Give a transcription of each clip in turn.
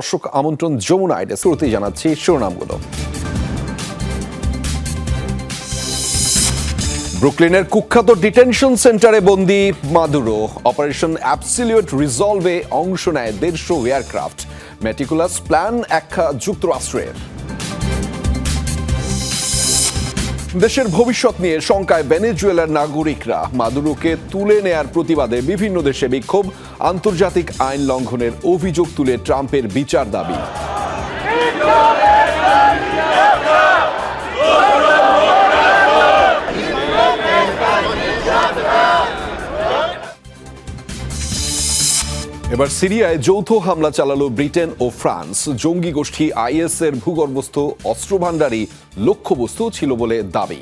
দর্শক আমন্ত্রণ যমুনা আইডে শুরুতেই জানাচ্ছি শিরোনামগুলো। ব্রুকলিনের কুখ্যাত ডিটেনশন সেন্টারে বন্দি মাদুরো অপারেশন অ্যাবসিলিউট রিজলভে অংশ নেয় দেড়শো এয়ারক্রাফট। মেটিকুলাস প্ল্যান একখা যুক্তরাষ্ট্রের। দেশের ভবিষ্যৎ নিয়ে শঙ্কায় ভেনেজুয়েলার নাগরিকরা। মাদুরোকে তুলে নেয়ার প্রতিবাদে বিভিন্ন দেশে বিক্ষোভ, আন্তর্জাতিক আইন লঙ্ঘনের অভিযোগ তুলে ট্রাম্পের বিচার দাবি। এবার সিরিয়ায় যৌথ হামলা চালালো ব্রিটেন ও ফ্রান্স। জঙ্গি গোষ্ঠী আইএস এর ভূগর্ভস্থ অস্ত্রভাণ্ডারই লক্ষ্যবস্তু ছিল বলে দাবি।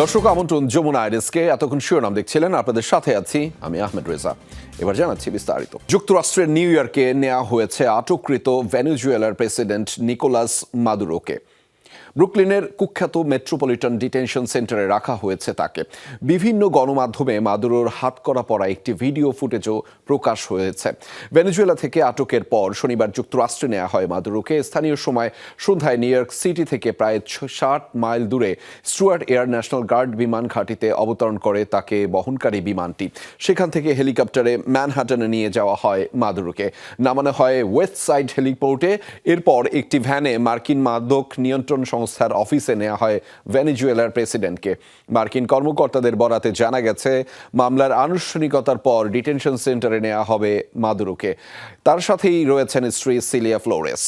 দর্শক, আমন্ত্রণ যমুনা আইরিসকে। এতক্ষণ শিরোনাম দেখছিলেন। আপনাদের সাথে আছি আমি আহমেদ রেজা। এবার জানাচ্ছি বিস্তারিত। যুক্তরাষ্ট্রের নিউ ইয়র্কে নেওয়া হয়েছে আটককৃত ভেনেজুয়েলার প্রেসিডেন্ট নিকোলাস মাদুরোকে। ব্রুকলিনের কুখ্যাত মেট্রোপলিটন ডিটেনশন সেন্টারে রাখা হয়েছে তাকে। বিভিন্ন গণমাধ্যমে মাদুরোর হাত করা পড়া একটি ভিডিও ফুটেজও প্রকাশ হয়েছে। ভেনেজুয়েলা থেকে আটকের পর শনিবার যুক্তরাষ্ট্রে নেওয়া হয় মাদুরোকে। স্থানীয় সময় সন্ধ্যায় নিউ ইয়র্ক সিটি থেকে প্রায় ষাট মাইল দূরে স্টুয়ার্ট এয়ার ন্যাশনাল গার্ড বিমান ঘাঁটিতে অবতরণ করে তাকে বহনকারী বিমানটি। সেখান থেকে হেলিকপ্টারে ম্যানহাটনে নিয়ে যাওয়া হয় মাদুরোকে। নামানো হয় ওয়েস্ট সাইড হেলিপোর্টে। এরপর একটি ভ্যানে মার্কিন মাদক নিয়ন্ত্রণ সংস্থার অফিসে নেওয়া হয় ভেনিজুয়েলার প্রেসিডেন্টকে। মার্কিন কর্মকর্তাদের বরাতে জানা গেছে, মামলার আনুষ্ঠানিকতার পর ডিটেনশন সেন্টারে নেওয়া হবে মাদুরোকে। তার সাথেই রয়েছেন স্ত্রী সিলিয়া ফ্লোরেস।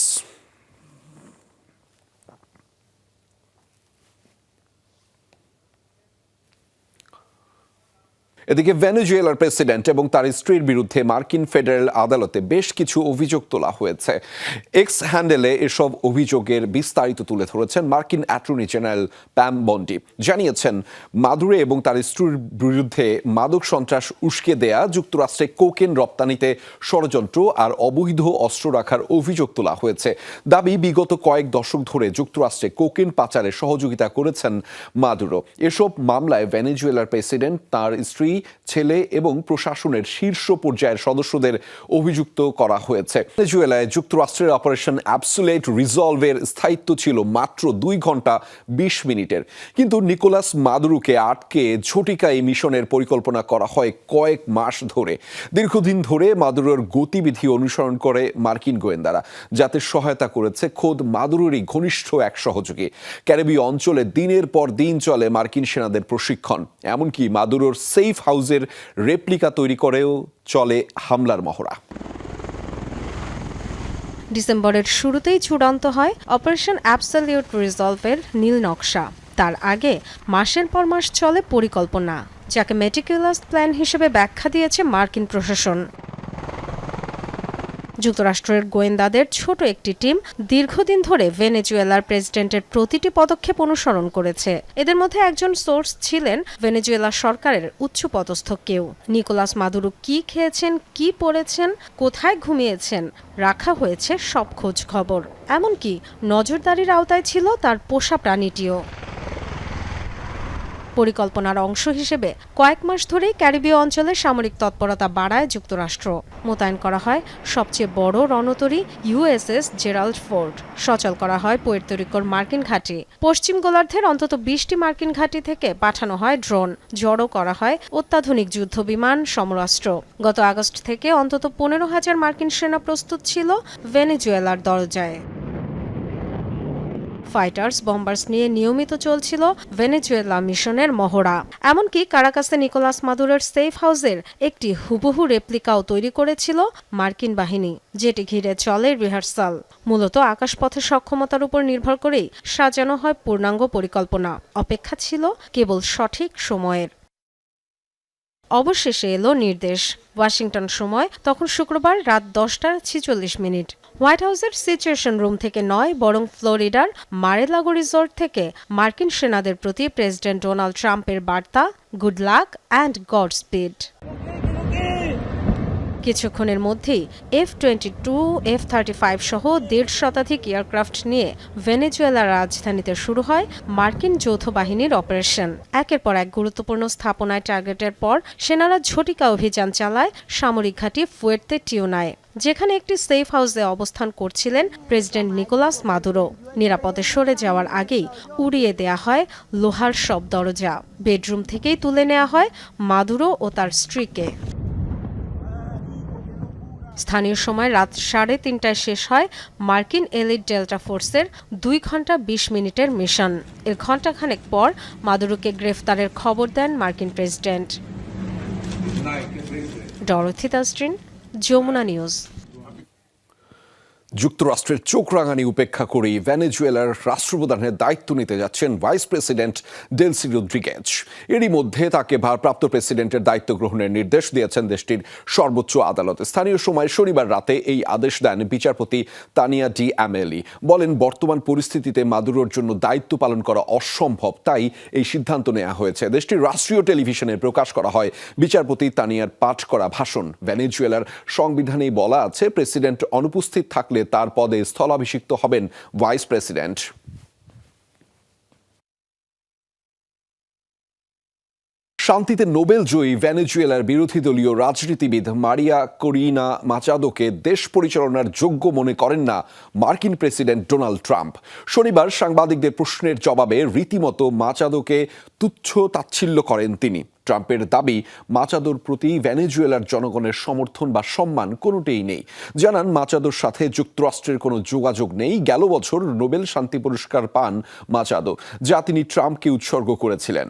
এদিকে ভেনেজুয়েলার প্রেসিডেন্ট এবং তার স্ত্রীর বিরুদ্ধে মার্কিন ফেডারেল আদালতে বেশ কিছু অভিযোগ তোলা হয়েছে। এক্স হ্যান্ডেলে এসব অভিযোগের বিস্তারিত তুলে ধরেছেন মার্কিন অ্যাটর্নি জেনারেল প্যাম বন্ডি। জানিয়েছেন, মাদুরে এবং তার স্ত্রীর বিরুদ্ধে মাদক সন্ত্রাস উস্কে দেয়া, যুক্তরাষ্ট্রে কোকেন রপ্তানিতে ষড়যন্ত্র আর অবৈধ অস্ত্র রাখার অভিযোগ তোলা হয়েছে। দাবি, বিগত কয়েক দশক ধরে যুক্তরাষ্ট্রে কোকেন পাচারে সহযোগিতা করেছেন মাদুরো। এসব মামলায় ভেনেজুয়েলার প্রেসিডেন্ট, তার স্ত্রী ছেলে এবং প্রশাসনের শীর্ষ পর্যায়ের সদস্যদের অভিযুক্ত করা হয়েছে। ভেনেজুয়েলায় যুক্তরাষ্ট্রের অপারেশন অ্যাবসুলেট রিজলভের স্থায়িত্ব ছিল মাত্র দুই ঘণ্টা বিশ মিনিটের। কিন্তু নিকোলাস মাদুরুকে আটকে ঝটিকা এই মিশনের পরিকল্পনা করা হয় কয়েক মাস ধরে। দীর্ঘদিন ধরে মাদুরোর গতিবিধি অনুসরণ করে মার্কিন গোয়েন্দারা, যাতে সহায়তা করেছে খোদ মাদুরোরই ঘনিষ্ঠ এক সহযোগী। ক্যারিবীয় অঞ্চলে দিনের পর দিন চলে মার্কিন সেনাদের প্রশিক্ষণ। এমনকি মাদুরোর সেফ হাউসের রেপ্লিকা তৈরি করেও চলে হামলার মহড়া। ডিসেম্বরের শুরুতেই চূড়ান্ত হয় অপারেশন অ্যাবসলিউট রিজলভের নীল নকশা। তার আগে মাসের পর মাস চলে পরিকল্পনা, যাকে মেটিকুলাস প্ল্যান হিসেবে ব্যাখ্যা দিয়েছে মার্কিন প্রশাসন। যুক্তরাষ্ট্রের গোয়েন্দাদের ছোট একটি টিম দীর্ঘদিন ধরে ভেনেজুয়েলার প্রেসিডেন্টের প্রতিটি পদক্ষেপ অনুসরণ করেছে। এদের মধ্যে একজন সোর্স ছিলেন ভেনেজুয়েলা সরকারের উচ্চপদস্থ কেউ। নিকোলাস মাদুরো কি খেয়েছেন, কি পড়েছেন, কোথায় ঘুমিয়েছেন, রাখা হয়েছে সব খোঁজ খবর। এমনকি নজরদারির আওতায় ছিল তার পোষা প্রাণীটিও। পরিকল্পনার অংশ হিসেবে কয়েক মাস ধরেই ক্যারিবীয় অঞ্চলে সামরিক তৎপরতা বাড়ায় যুক্তরাষ্ট্র। মোতায়েন করা হয় সবচেয়ে বড় রণতরী ইউএসএস জেরাল্ড ফোর্ড। সচল করা হয় পুয়ের্তরিকোর মার্কিন ঘাঁটি। পশ্চিম গোলার্ধের অন্তত বিশটি মার্কিন ঘাঁটি থেকে পাঠানো হয় ড্রোন। জড়ো করা হয় অত্যাধুনিক যুদ্ধ বিমান সমরাস্ত্র। গত আগস্ট থেকে অন্তত পনেরো হাজার মার্কিন সেনা প্রস্তুত ছিল ভেনেজুয়েলার দরজায়। ফাইটার্স, বম্বার্স নিয়ে নিয়মিত চলছিল ভেনেজুয়েলা মিশনের মহড়া। এমনকি কারাকাসে নিকোলাস মাদুরের সেফ হাউসের একটি হুবহু রেপ্লিকাও তৈরি করেছিল মার্কিন বাহিনী, যেটি ঘিরে চলে রিহার্সাল। মূলত আকাশপথের সক্ষমতার উপর নির্ভর করেই সাজানো হয় পূর্ণাঙ্গ পরিকল্পনা। অপেক্ষা ছিল কেবল সঠিক সময়ের। অবশেষে এলো নির্দেশ। ওয়াশিংটন সময়, তখন শুক্রবার রাত দশটা ছিচল্লিশ মিনিট। হোয়াইট হাউসের সিচুয়েশন রুম থেকে নয়, বরং ফ্লোরিডার মারেলাগো রিসোর্ট থেকে মার্কিন সেনাদের প্রতি প্রেসিডেন্ট ডোনাল্ড ট্রাম্পের বার্তা, good luck and God speed কিছুক্ষণের মধ্যেই F twenty two F thirty five সহ দেড় শতাধিক এয়ারক্রাফট নিয়ে ভেনেজুয়েলার রাজধানীতে শুরু হয় মার্কিন যৌথ বাহিনীর অপারেশন। একের পর এক গুরুত্বপূর্ণ স্থাপনায় টার্গেটের পর সেনারা ঝটিকা অভিযান চালায়, সামরিক ঘাঁটি ফুয়ের্তে টিউনায়। যেখানে একটি সেফ হাউসে অবস্থান করছিলেন প্রেসিডেন্ট নিকোলাস মাদুরো। নিরাপদে সরে যাওয়ার আগেই উড়িয়ে দেয়া হয় লোহার সব দরজা। বেডরুম থেকেই তুলে নেওয়া হয় মাদুরো ও তার স্ত্রীকে। স্থানীয় সময় রাত সাড়ে তিনটায় শেষ হয় মার্কিন এলিট ডেল্টা ফোর্সের দুই ঘণ্টা বিশ মিনিটের মিশন। এর ঘণ্টাখানেক পর মাদুরোকে গ্রেফতারের খবর দেন মার্কিন প্রেসিডেন্ট। ডরথি তাস্ট্রিন যমুনা নিউজ যুক্তরাষ্ট্রের চোখ রাঙানি উপেক্ষা করেই ভেনেজুয়েলার রাষ্ট্রপ্রধানের দায়িত্ব নিতে যাচ্ছেন ভাইস প্রেসিডেন্ট ডেলসি রদ্রিগেজ এরই মধ্যে তাকে ভারপ্রাপ্ত প্রেসিডেন্টের দায়িত্ব গ্রহণের নির্দেশ দিয়েছেন দেশটির সর্বোচ্চ আদালত। স্থানীয় সময় শনিবার রাতে এই আদেশ দেন বিচারপতি তানিয়া ডি অ্যামেলি। বলেন, বর্তমান পরিস্থিতিতে মাদুরোর জন্য দায়িত্ব পালন করা অসম্ভব, তাই এই সিদ্ধান্ত নেওয়া হয়েছে। দেশটির রাষ্ট্রীয় টেলিভিশনে প্রকাশ করা হয়, বিচারপতি তানিয়ার পাঠ করা ভাষণ। ভেনেজুয়েলার সংবিধানেই বলা আছে, প্রেসিডেন্ট অনুপস্থিত থাকলে তার পদে স্থলাভিষিক্ত হবেন ভাইস প্রেসিডেন্ট। শান্তিতে নোবেল জয়ী ভেনেজুয়েলার বিরোধী দলীয় রাজনীতিবিদ মারিয়া করিনা মাচাদোকে দেশ পরিচালনার যোগ্য মনে করেন না মার্কিন প্রেসিডেন্ট ডোনাল্ড ট্রাম্প। শনিবার সাংবাদিকদের প্রশ্নের জবাবে রীতিমতো মাচাদোকে তুচ্ছ তাচ্ছিল্য করেন তিনি। ট্রাম্পের দাবি, মাচাদোর প্রতি ভেনেজুয়েলার জনগণের সমর্থন বা সম্মান কোনোটাই নেই। জানান, মাচাদোর সাথে যুক্তরাষ্ট্রের কোনো যোগাযোগ নেই। গেল বছর নোবেল শান্তি পুরস্কার পান মাচাদো, যা তিনি ট্রাম্পকে উৎসর্গ করেছিলেন।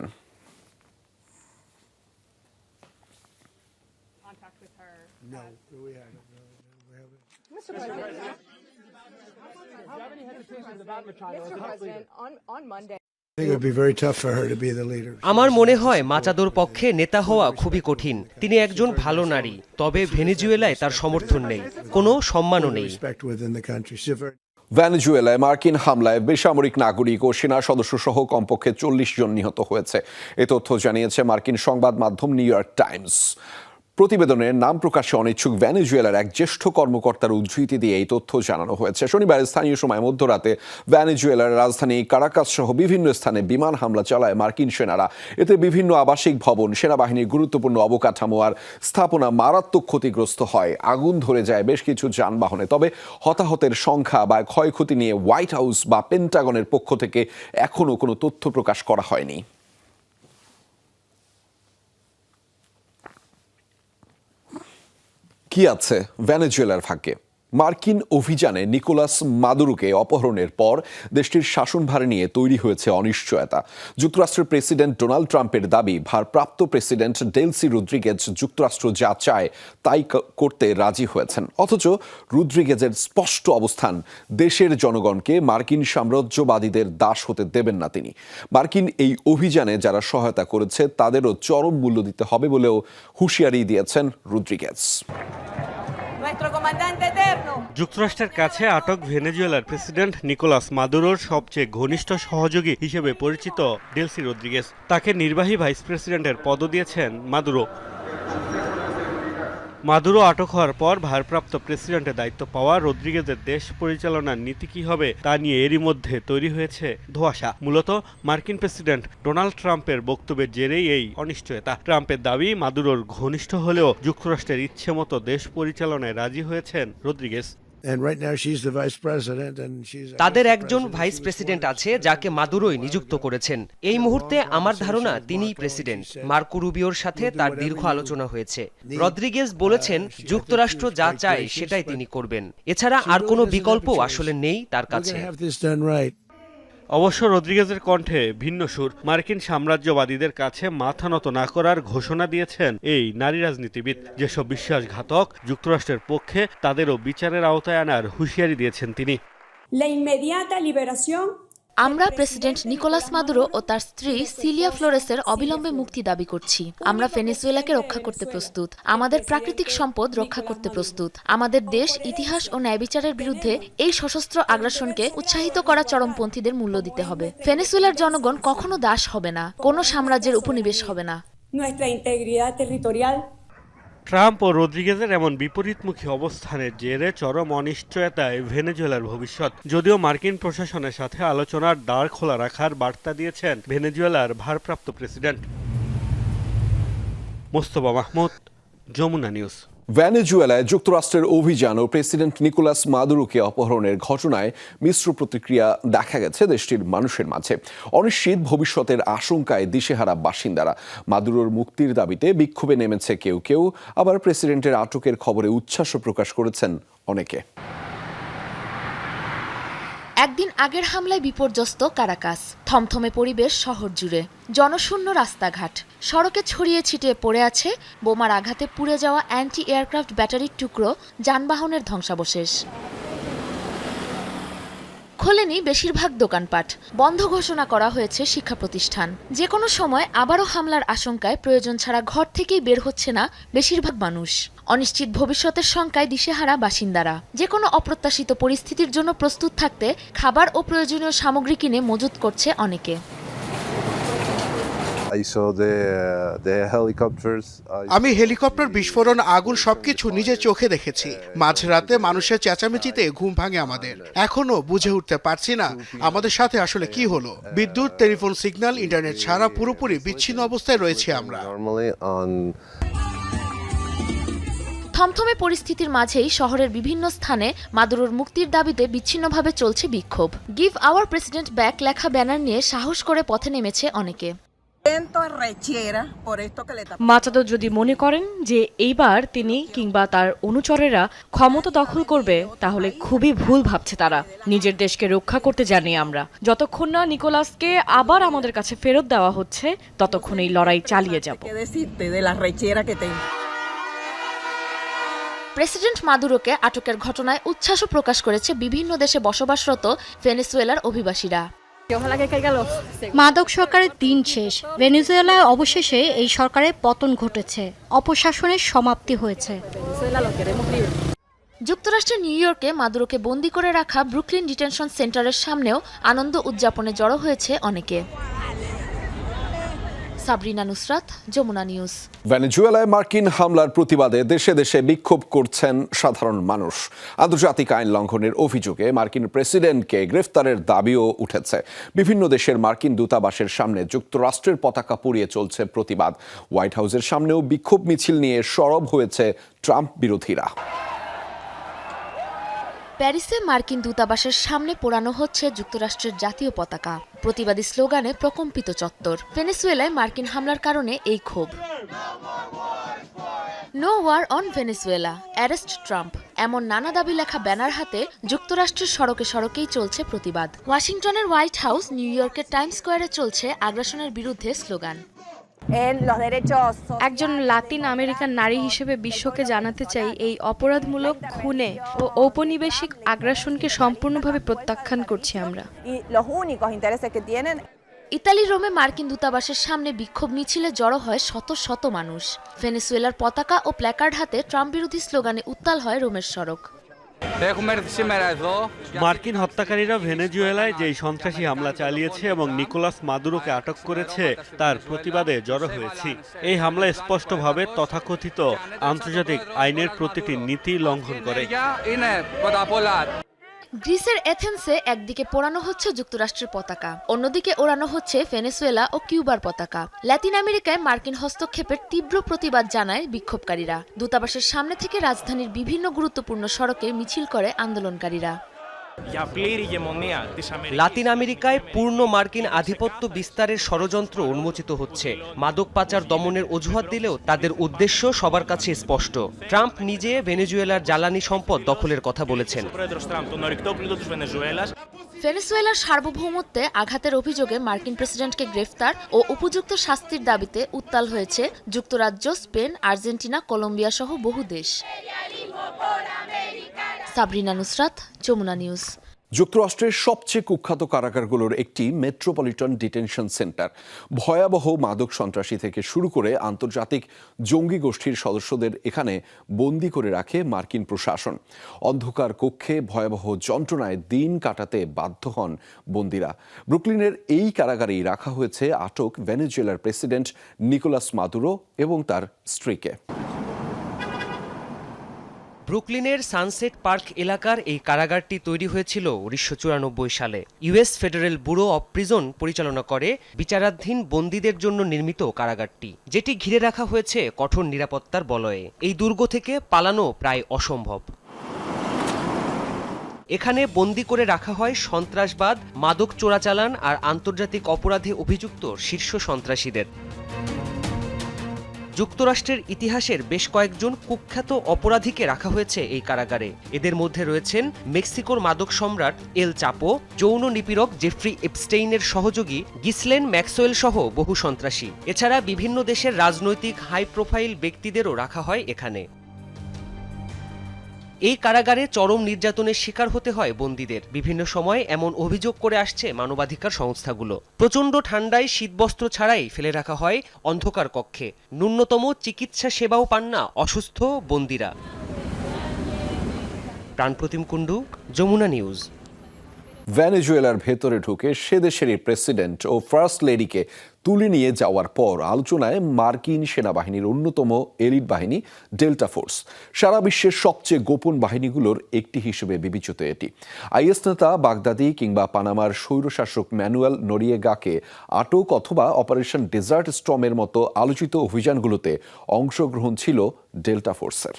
আমার মনে হয় মাচাদোর পক্ষে নেতা হওয়া খুবই কঠিন। তিনি একজন ভালো নারী তবে ভেনেজুয়েলায় তার সমর্থন নেই। কোনো সম্মানও নেই। ভেনেজুয়েলায় মার্কিন হামলায় বেসামরিক নাগরিক ও সেনা সদস্য সহ কমপক্ষে চল্লিশ জন নিহত হয়েছে। এ তথ্য জানিয়েছে মার্কিন সংবাদ মাধ্যম নিউ ইয়র্ক টাইমস। প্রতিবেদনের নাম প্রকাশে অনিচ্ছুক ভেনেজুয়েলার এক জ্যেষ্ঠ কর্মকর্তার উদ্ধৃতি দিয়ে এই তথ্য জানানো হয়েছে। শনিবার স্থানীয় সময় মধ্যরাতে ভেনেজুয়েলার রাজধানী কারাকাস সহ বিভিন্ন স্থানে বিমান হামলা চালায় মার্কিন সেনারা। এতে বিভিন্ন আবাসিক ভবন, সেনাবাহিনীর গুরুত্বপূর্ণ অবকাঠামো আর স্থাপনা মারাত্মক ক্ষতিগ্রস্ত হয়। আগুন ধরে যায় বেশ কিছু যানবাহনে। তবে হতাহতের সংখ্যা বা ক্ষয়ক্ষতি নিয়ে হোয়াইট হাউস বা পেন্টাগনের পক্ষ থেকে এখনও কোনো তথ্য প্রকাশ করা হয়নি। কি আছে ভেনেজুয়েলার ভাগ্যে মার্কিন অভিযানে নিকোলাস মাদুরোকে অপহরণের পর দেশটির শাসনভার নিয়ে তৈরি হয়েছে অনিশ্চয়তা। যুক্তরাষ্ট্রের প্রেসিডেন্ট ডোনাল্ড ট্রাম্পের দাবি, ভারপ্রাপ্ত প্রেসিডেন্ট ডেলসি রুদ্রিগেজ যুক্তরাষ্ট্র যা চায় তাই করতে রাজি হয়েছেন। অথচ রুদ্রিগেজের স্পষ্ট অবস্থান, দেশের জনগণকে মার্কিন সাম্রাজ্যবাদীদের দাস হতে দেবেন না তিনি। মার্কিন এই অভিযানে যারা সহায়তা করেছে, তাদেরও চরম মূল্য দিতে হবে বলেও হুঁশিয়ারি দিয়েছেন রুদ্রিগেজ. যুক্তরাষ্ট্রের কাছে আটক ভেনেজুয়েলার প্রেসিডেন্ট নিকোলাস মাদুরোর সবচেয়ে ঘনিষ্ঠ সহযোগী হিসেবে পরিচিত ডেলসি রদ্রিগেস তাকে নির্বাহী ভাইস প্রেসিডেন্টের পদ দিয়েছেন মাদুরো। মাদুরো আটক হওয়ার পর ভারপ্রাপ্ত প্রেসিডেন্টের দায়িত্ব পাওয়া রদ্রিগেজের দেশ পরিচালনার নীতি কী হবে তা নিয়ে এরই মধ্যে তৈরি হয়েছে ধোয়াশা। মূলত মার্কিন প্রেসিডেন্ট ডোনাল্ড ট্রাম্পের বক্তব্যের জেরেই এই অনিশ্চয়তা। ট্রাম্পের দাবি, মাদুরোর ঘনিষ্ঠ হলেও যুক্তরাষ্ট্রের ইচ্ছে মতো দেশ পরিচালনায় রাজি হয়েছেন Rodriguez. And right now she's the vice president and she's. তাদের একজন ভাইস প্রেসিডেন্ট আছে যাকে মাদুরোই নিযুক্ত করেছেন। এই মুহূর্তে আমার ধারণা তিনিই প্রেসিডেন্ট মার্কো রুবিওর সাথে তার দীর্ঘ আলোচনা হয়েছে। রদ্রিগেজ বলেছেন যুক্তরাষ্ট্র যা চায় সেটাই তিনি করবেন। এছাড়া আর কোনো বিকল্প আসলে নেই তার কাছে। অবশ্য রদ্রিগেজের কণ্ঠে ভিন্ন সুর। মার্কিন সাম্রাজ্যবাদীদের কাছে মাথা নত না করার ঘোষণা দিয়েছেন এই নারী রাজনীতিবিদ। যেসব বিশ্বাসঘাতক যুক্তরাষ্ট্রের পক্ষে, তাদেরও বিচারের আওতায় আনার হুঁশিয়ারি দিয়েছেন তিনি। La inmediata liberación আমরা প্রেসিডেন্ট নিকোলাস মাদুরো ও তার স্ত্রী সিলিয়া ফ্লোরেসের অবিলম্বে মুক্তি দাবি করছি। আমরা ভেনেজুয়েলাকে রক্ষা করতে প্রস্তুত। আমাদের প্রাকৃতিক সম্পদ রক্ষা করতে প্রস্তুত। আমাদের দেশ ইতিহাস ও ন্যায়বিচারের বিরুদ্ধে এই সশস্ত্র আগ্রাসনকে উৎসাহিত করা চরমপন্থীদের মূল্য দিতে হবে। ভেনেজুয়েলার জনগণ কখনো দাস হবে না। কোনো সাম্রাজ্যের উপনিবেশ হবে না। ট্রাম্প ও রদ্রিগেজের এমন বিপরীতমুখী অবস্থানের জেরে চরম অনিশ্চয়তায় ভেনেজুয়েলার ভবিষ্যৎ। যদিও মার্কিন প্রশাসনের সাথে আলোচনার দ্বার খোলা রাখার বার্তা দিয়েছেন ভেনেজুয়েলার ভারপ্রাপ্ত প্রেসিডেন্ট। মোস্তফা মাহমুদ, যমুনা নিউজ। ভেনেজুয়েলায় যুক্তরাষ্ট্রের অভিযান ও প্রেসিডেন্ট নিকোলাস মাদুরোকে অপহরণের ঘটনায় মিশ্র প্রতিক্রিয়া দেখা গেছে দেশটির মানুষের মাঝে। অনিশ্চিত ভবিষ্যতের আশঙ্কায় দিশেহারা বাসিন্দারা। মাদুরোর মুক্তির দাবিতে বিক্ষোভে নেমেছে কেউ কেউ। আবার প্রেসিডেন্টের আটকের খবরে উচ্ছ্বাসও প্রকাশ করেছেন অনেকে। একদিন আগের হামলায় বিপর্যস্ত কারাকাস। থমথমে পরিবেশ শহর জুড়ে। জনশূন্য রাস্তাঘাট। সড়কে ছড়িয়ে ছিটিয়ে পড়ে আছে বোমার আঘাতে পুড়ে যাওয়া অ্যান্টি এয়ারক্রাফট ব্যাটারির টুকরো, যানবাহনের ধ্বংসাবশেষ। খোলেনি বেশিরভাগ দোকানপাট। বন্ধ ঘোষণা করা হয়েছে শিক্ষা প্রতিষ্ঠান। যে কোনো সময় আবারও হামলার আশঙ্কায় প্রয়োজন ছাড়া ঘর থেকেই বের হচ্ছে না বেশিরভাগ মানুষ। অনিশ্চিত ভবিষ্যতের শঙ্কায় দিশেহারা বাসিন্দারা। যে কোনো অপ্রত্যাশিত পরিস্থিতির জন্য প্রস্তুত থাকতে খাবার ও প্রয়োজনীয় সামগ্রী কিনে মজুত করছে অনেকে। আমি হেলিকপ্টার বিস্ফোরণ আগুন সবকিছু নিজের চোখে দেখেছি। মাঝরাতে মানুষের চেঁচামেচিতে ঘুম ভাঙে আমাদের। এখনও বুঝে উঠতে পারছি না আমাদের সাথে আসলে কি হলো। বিদ্যুৎ টেলিফোন সিগন্যাল ইন্টারনেট ছাড়া পুরোপুরি বিচ্ছিন্ন অবস্থায় রয়েছে আমরা। থমথমে পরিস্থিতির মাঝেই শহরের বিভিন্ন স্থানে মাদুরোর মুক্তির দাবিতে বিচ্ছিন্নভাবে চলছে বিক্ষোভ। গিভ আওয়ার প্রেসিডেন্ট ব্যাক লেখা ব্যানার নিয়ে সাহস করে পথে নেমেছে অনেকে। মাচাদো যদি মনে করেন যে এইবার তিনি কিংবা তার অনুচরেরা ক্ষমতা দখল করবে তাহলে খুবই ভুল ভাবছে তারা। নিজের দেশকে রক্ষা করতে জানি আমরা। যতক্ষণ না নিকোলাসকে আবার আমাদের কাছে ফেরত দেওয়া হচ্ছে ততক্ষণ এই লড়াই চালিয়ে যাব। প্রেসিডেন্ট মাদুরোকে আটকের ঘটনায় উচ্ছ্বাসও প্রকাশ করেছে বিভিন্ন দেশে বসবাসরত ভেনেজুয়েলার অভিবাসীরা। মাদক সরকারের দিন শেষ। ভেনেজুয়েলায় অবশেষে এই সরকারের পতন ঘটেছে। অপশাসনের সমাপ্তি হয়েছে। যুক্তরাষ্ট্রের নিউ ইয়র্কে মাদুরোকে বন্দি করে রাখা ব্রুকলিন ডিটেনশন সেন্টারের সামনেও আনন্দ উদযাপনে জড়ো হয়েছে অনেকে। সাবরিনা নুসরাত, যমুনা নিউজ। ভেনেজুয়েলায় মার্কিন হামলার প্রতিবাদে দেশে দেশে বিক্ষোভ করছেন সাধারণ মানুষ। আন্তর্জাতিক আইন লঙ্ঘনের অভিযোগে মার্কিন প্রেসিডেন্টকে গ্রেফতারের দাবিও উঠেছে। বিভিন্ন দেশের মার্কিন দূতাবাসের সামনে যুক্তরাষ্ট্রের পতাকা পুড়িয়ে চলছে প্রতিবাদ। হোয়াইট হাউসের সামনেও বিক্ষোভ মিছিল নিয়ে সরব হয়েছে ট্রাম্প বিরোধীরা। প্যারিসে মার্কিন দূতাবাসের সামনে পোড়ানো হচ্ছে যুক্তরাষ্ট্রের জাতীয় পতাকা। প্রতিবাদী স্লোগানে প্রকম্পিত চত্বর। ভেনেসুয়েলায় মার্কিন হামলার কারণে এই ক্ষোভ। No war on Venezuela arrest Trump এমন নানা দাবি লেখা ব্যানার হাতে যুক্তরাষ্ট্রের সড়কে সড়কেই চলছে প্রতিবাদ। ওয়াশিংটনের হোয়াইট হাউস, নিউ ইয়র্কের টাইম স্কোয়ারে চলছে আগ্রাসনের বিরুদ্ধে স্লোগান। একজন লাতিন আমেরিকান নারী হিসেবে বিশ্বকে জানাতে চাই এই অপরাধমূলক খুনে ও ঔপনিবেশিক আগ্রাসনকে সম্পূর্ণভাবে প্রত্যাখ্যান করছি আমরা। ইতালির রোমে মার্কিন দূতাবাসের সামনে বিক্ষোভ মিছিলে জড়ো হয় শত শত মানুষ। ভেনেসুয়েলার পতাকা ও প্ল্যাকার্ড হাতে ট্রাম্প বিরোধী স্লোগানে উত্তাল হয় রোমের সড়ক। মার্কিন হত্যাকারীরা ভেনেজুয়েলায় যেই সন্ত্রাসী হামলা চালিয়েছে এবং নিকোলাস মাদুরোকে আটক করেছে তার প্রতিবাদে জড়ো হয়েছি। এই হামলা স্পষ্টভাবে তথাকথিত আন্তর্জাতিক আইনের প্রতিটি নীতি লঙ্ঘন করে। গ্রিসের এথেন্সে একদিকে পোড়ানো হচ্ছে যুক্তরাষ্ট্রের পতাকা, অন্যদিকে ওড়ানো হচ্ছে ভেনেসুয়েলা ও কিউবার পতাকা। ল্যাতিন আমেরিকায় মার্কিন হস্তক্ষেপের তীব্র প্রতিবাদ জানায় বিক্ষোভকারীরা। দূতাবাসের সামনে থেকে রাজধানীর বিভিন্ন গুরুত্বপূর্ণ সড়কে মিছিল করে আন্দোলনকারীরা। লাতিন আমেরিকায় পূর্ণ মার্কিন আধিপত্য বিস্তারের ষড়যন্ত্র উন্মোচিত হচ্ছে। মাদক পাচার দমনের অজুহাত দিলেও তাদের উদ্দেশ্য সবার কাছে স্পষ্ট। ট্রাম্প নিজে ভেনেজুয়েলার জ্বালানি সম্পদ দখলের কথা বলেছেন। ভেনেজুয়েলার সার্বভৌমত্বে আঘাতের অভিযোগে মার্কিন প্রেসিডেন্টকে গ্রেফতার ও উপযুক্ত শাস্তির দাবিতে উত্তাল হয়েছে যুক্তরাজ্য স্পেন আর্জেন্টিনা কলম্বিয়া সহ বহু দেশ। সাবরিনা নুসরাত যমুনা নিউজ। যুক্তরাষ্ট্রের সবচেয়ে কুখ্যাত কারাগারগুলোর একটি মেট্রোপলিটন ডিটেনশন সেন্টার। ভয়াবহ মাদক সন্ত্রাসী থেকে শুরু করে আন্তর্জাতিক জঙ্গি গোষ্ঠীর সদস্যদের এখানে বন্দি করে রাখে মার্কিন প্রশাসন। অন্ধকার কক্ষে ভয়াবহ যন্ত্রণায় দিন কাটাতে বাধ্য হন বন্দিরা। ব্রুকলিনের এই কারাগারেই রাখা হয়েছে আটক ভেনেজুয়েলার প্রেসিডেন্ট নিকোলাস মাদুরো এবং তার স্ত্রীকে। ব্রুকলিনের সানসেট পার্ক এলাকার এই কারাগারটি তৈরি হয়েছিল উনিশশো চুরানব্বই সালে। US Federal Bureau of Prison পরিচালনা করে বিচারাধীন বন্দীদের জন্য নির্মিত কারাগারটি, যেটি ঘিরে রাখা হয়েছে কঠোর নিরাপত্তার বলয়ে। এই দুর্গ থেকে পালানো প্রায় অসম্ভব। এখানে বন্দি করে রাখা হয় সন্ত্রাসবাদ, মাদক চোরাচালান আর আন্তর্জাতিক অপরাধে অভিযুক্ত শীর্ষ সন্ত্রাসীদের। যুক্তরাষ্ট্রের ইতিহাসের বেশ কয়েকজন কুখ্যাত অপরাধীকে রাখা হয়েছে এই কারাগারে। এদের মধ্যে রয়েছেন মেক্সিকোর মাদক সম্রাট এল চাপো, যৌন নিপীড়ক জেফ্রি এপস্টেইনের সহযোগী গিসলেন ম্যাক্সওয়েল সহ বহু সন্ত্রাসী। এছাড়া বিভিন্ন দেশের রাজনৈতিক হাই প্রোফাইল ব্যক্তিদেরও রাখা হয় এখানে। এই কারাগারে চরম নির্যাতনের শিকার হতে হয় বন্দীদের। বিভিন্ন সময় এমন অভিযোগ করে আসছে মানবাধিকার সংস্থাগুলো। প্রচণ্ড ঠান্ডায় শীতবস্ত্র ছাড়াই ফেলে রাখা হয় অন্ধকার কক্ষে। ন্যূনতম চিকিৎসা সেবাও পান না অসুস্থ বন্দীরা। প্রাণপ্রতিম কুণ্ডু, যমুনা নিউজ। ভেনেজুয়েলার ভেতরে ঢুকে সে দেশেরই প্রেসিডেন্ট ও ফার্স্ট লেডিকে তুলে নিয়ে যাওয়ার পর আলোচনায় মার্কিন সেনাবাহিনীর অন্যতম এলিট বাহিনী ডেল্টা ফোর্স। সারা বিশ্বের সবচেয়ে গোপন বাহিনীগুলোর একটি হিসেবে বিবেচিত এটি। আইএস নেতা বাগদাদি কিংবা পানামার স্বৈরশাসক ম্যানুয়েল নরিয়েগাকে আটক অথবা অপারেশন ডেজার্ট স্টর্মের মতো আলোচিত অভিযানগুলোতে অংশগ্রহণ ছিল ডেল্টা ফোর্সের।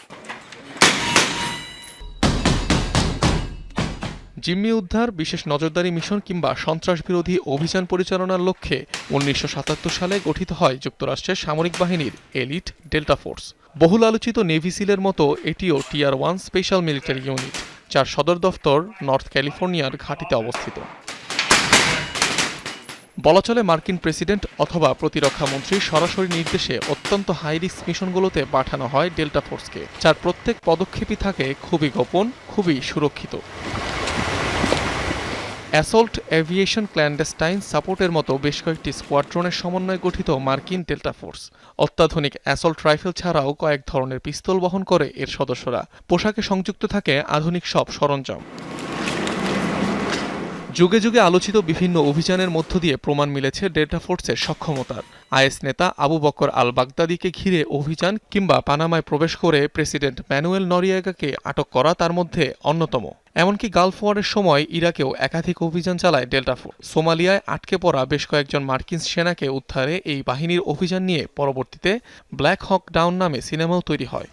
জিম্মি উদ্ধার, বিশেষ নজরদারি মিশন কিংবা সন্ত্রাস বিরোধী অভিযান পরিচালনার লক্ষ্যে উনিশশো সাতাত্তর সালে গঠিত হয় যুক্তরাষ্ট্রের সামরিক বাহিনীর এলিট ডেল্টা ফোর্স। বহুল আলোচিত নেভি সিলের মতো এটিও tier one special military unit, যার সদর দফতর নর্থ ক্যালিফোর্নিয়ার ঘাঁটিতে অবস্থিত। বলা চলে মার্কিন প্রেসিডেন্ট অথবা প্রতিরক্ষা মন্ত্রীর সরাসরি নির্দেশে অত্যন্ত হাই রিস্ক মিশনগুলোতে পাঠানো হয় ডেল্টা ফোর্সকে, যার প্রত্যেক পদক্ষেপই থাকে খুবই গোপন, খুবই সুরক্ষিত। অ্যাসল্ট এভিয়েশন ক্ল্যান্ডেস্টাইন সাপোর্টের মতো বেশ কয়েকটি স্কোয়াড্রনের সমন্বয়ে গঠিত মার্কিন ডেল্টা ফোর্স। অত্যাধুনিক অ্যাসল্ট রাইফেল ছাড়াও কয়েক ধরনের পিস্তল বহন করে এর সদস্যরা। পোশাকে সংযুক্ত থাকে আধুনিক সব সরঞ্জাম। যুগে যুগে আলোচিত বিভিন্ন অভিযানের মধ্য দিয়ে প্রমাণ মিলেছে ডেল্টা ফোর্সের সক্ষমতার। আইএস নেতা আবু বকর আল বাগদাদিকে ঘিরে অভিযান কিংবা পানামায় প্রবেশ করে প্রেসিডেন্ট ম্যানুয়েল নরিয়াগাকে আটক করা তার মধ্যে অন্যতম। এমনকি গালফ ওয়ারের সময় ইরাকেও একাধিক অভিযান চালায় ডেল্টা ফোর্স। সোমালিয়ায় আটকে পড়া বেশ কয়েকজন মার্কিন সেনাকে উদ্ধারে এই বাহিনীর অভিযান নিয়ে পরবর্তীতে ব্ল্যাক হক ডাউন নামে সিনেমাও তৈরি হয়।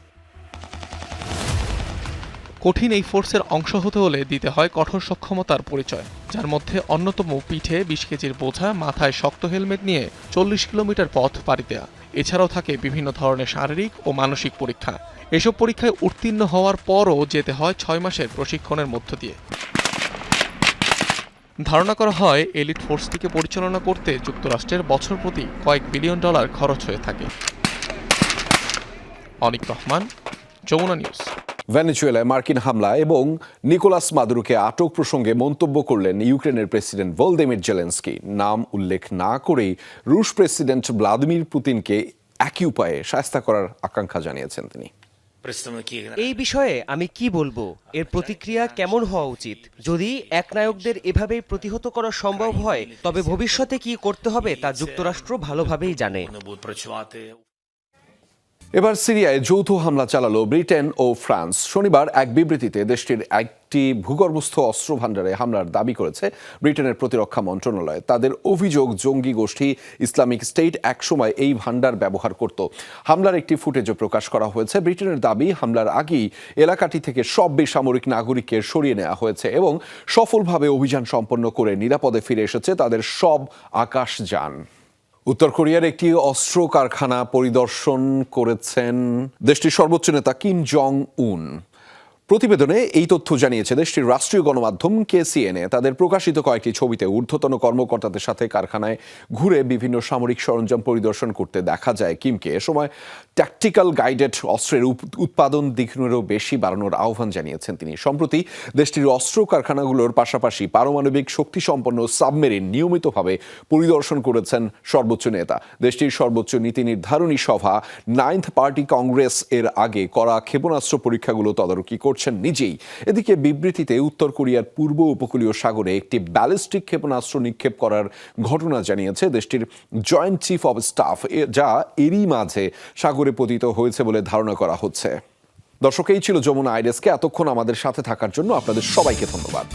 কঠিন এই ফোর্সের অংশ হতে হলে দিতে হয় কঠোর সক্ষমতার পরিচয়, যার মধ্যে অন্যতম পিঠে বিশ কেজির বোঝা, মাথায় শক্ত হেলমেট নিয়ে চল্লিশ কিলোমিটার পথ পাড়ি দেয়া। এছাড়াও থাকে বিভিন্ন ধরনের শারীরিক ও মানসিক পরীক্ষা। এসব পরীক্ষায় উত্তীর্ণ হওয়ার পরও যেতে হয় ছয় মাসের প্রশিক্ষণের মধ্য দিয়ে। ধারণা করা হয়, এলিট ফোর্সটিকে পরিচালনা করতে যুক্তরাষ্ট্রের বছর প্রতি কয়েক বিলিয়ন ডলার খরচ হয়ে থাকে। অনিক রহমান যমুনা নিউজ। ভেনেজুয়েলায় মার্কিন হামলা এবং নিকোলাস মাদুরোকে আটক প্রসঙ্গে মন্তব্য করলেন ইউক্রেনের প্রেসিডেন্ট ভলদেমির জেলেন্সকি। নাম উল্লেখ না করেই রুশ প্রেসিডেন্ট ভ্লাদিমির পুতিনকে একই উপায়ে শাস্তা করার আকাঙ্ক্ষা জানিয়েছেন তিনি। এই বিষয়ে আমি কি বলব? এর প্রতিক্রিয়া কেমন হওয়া উচিত? যদি একনায়কদের এভাবেই প্রতিহত করা সম্ভব হয় তবে ভবিষ্যতে কি করতে হবে তা যুক্তরাষ্ট্র ভালোভাবেই জানে। এবার সিরিয়ায় যৌথ হামলা চালালো ব্রিটেন ও ফ্রান্স। শনিবার এক বিবৃতিতে দেশটির একটি ভূগর্ভস্থ অস্ত্র ভাণ্ডারে হামলার দাবি করেছে ব্রিটেনের প্রতিরক্ষা মন্ত্রণালয়। তাদের অভিযোগ, জঙ্গি গোষ্ঠী ইসলামিক স্টেট একসময় এই ভাণ্ডার ব্যবহার করত। হামলার একটি ফুটেজও প্রকাশ করা হয়েছে। ব্রিটেনের দাবি, হামলার আগেই এলাকাটি থেকে সব বেসামরিক নাগরিককে সরিয়ে নেওয়া হয়েছে এবং সফলভাবে অভিযান সম্পন্ন করে নিরাপদে ফিরে এসেছে তাদের সব আকাশযান। উত্তর কোরিয়ার একটি অস্ত্র কারখানা পরিদর্শন করেছেন দেশটির সর্বোচ্চ নেতা কিম জং উন প্রতিবেদনে এই তথ্য জানিয়েছে দেশটির রাষ্ট্রীয় গণমাধ্যম কেসিএনএ। তাদের প্রকাশিত কয়েকটি ছবিতে ঊর্ধ্বতন কর্মকর্তাদের সাথে কারখানায় ঘুরে বিভিন্ন সামরিক সরঞ্জাম পরিদর্শন করতে দেখা যায় কিমকে। এ সময় ট্যাকটিক্যাল গাইডেড অস্ত্রের উৎপাদন দ্বিগুণেরও বেশি বাড়ানোর আহ্বান জানিয়েছেন তিনি। সম্প্রতি দেশটির অস্ত্র কারখানাগুলোর পাশাপাশি পারমাণবিক শক্তিসম্পন্ন সাবমেরিন নিয়মিতভাবে পরিদর্শন করেছেন সর্বোচ্চ নেতা। দেশটির সর্বোচ্চ নীতি নির্ধারণী সভা নাইন্থ পার্টি কংগ্রেস এর আগে করা ক্ষেপণাস্ত্র পরীক্ষাগুলো তদারকি করছেন নিজেই। এদিকে বিবৃতিতে উত্তর কোরিয়ার পূর্ব উপকূলীয় সাগরে একটি ব্যালিস্টিক ক্ষেপণাস্ত্র নিক্ষেপ করার ঘটনা জানিয়েছে দেশটির জয়েন্ট চিফ অব স্টাফ যা এরই মাঝে সাগরে পতিত হয়েছে বলে ধারণা করা হচ্ছে। দর্শক, এই ছিল যমুনা আইডেসকে। এতক্ষণ আমাদের সাথে থাকার জন্য আপনাদের সবাইকে ধন্যবাদ।